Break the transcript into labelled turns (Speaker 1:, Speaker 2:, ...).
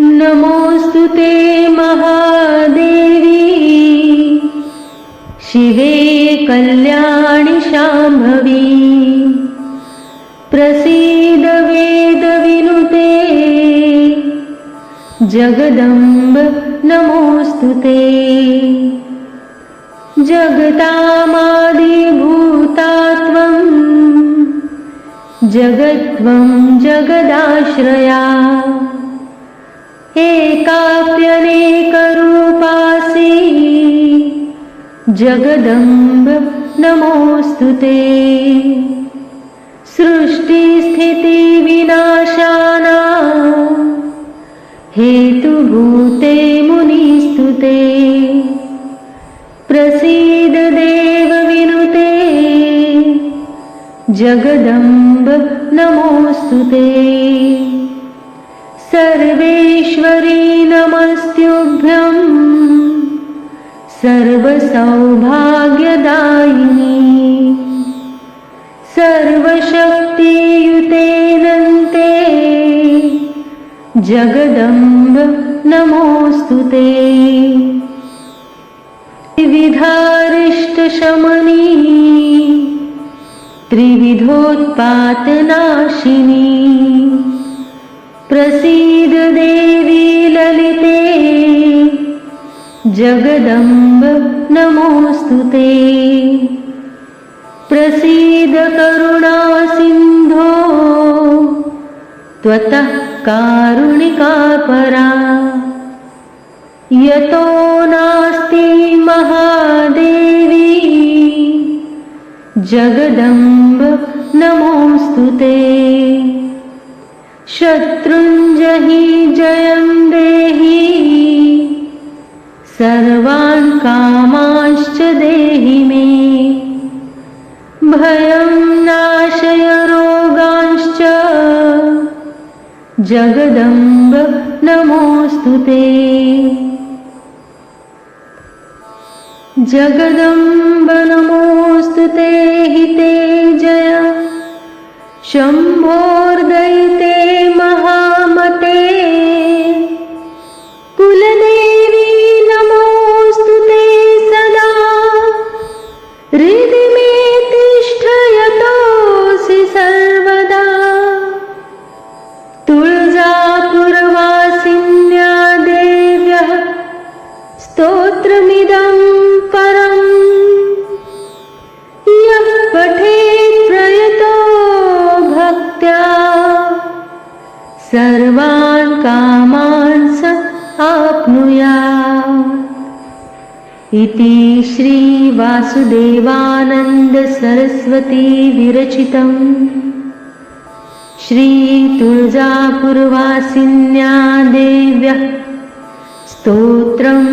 Speaker 1: नमोऽस्तु ते महादेवी। शिवे कल्याणि शाम्भवी। प्रसीद वेदविनुते जगदम्ब नमोऽस्तु ते। जगतामादिभूता जगत्वं जगदाश्रया। एकाप्यनेकरूपासि जगदम्ब नमोऽस्तु ते। सृष्टिस्थितिविनाशाना हेतुभूते मुनिस्तुते प्रसीद जगदम्ब नमोऽस्तु ते। सर्वेश्वरी नमस्त्युभ्यं सर्वसौभाग्यदायिनी। सर्वशक्तियुतेनन्ते। जगदम्ब नमोऽस्तु ते। विविधारिष्टशमनी त्रिविधोत्पातनाशिनी। प्रसीद देवी ललिते। जगदम्ब नमोऽस्तु ते। प्रसीद करुणासिन्धो त्वतः कारुणिका परा। यतो नास्ति महादेवी जगदम्ब नमोऽस्तु ते। शत्रुञ्जहि जयं देहि सर्वान् कामांश्च देहि मे। भयं नाशय रोगांश्च जगदम्ब नमोऽस्तु ते। जगदम्ब ते हिते जय। शम्भोर्दयिते भक्त्या सर्वान् कामान् स आप्नुयात् इति श्रीवासुदेवानन्दसरस्वतीविरचितम् श्रीतुळजापुरवासिन्या देव्यः स्तोत्रम्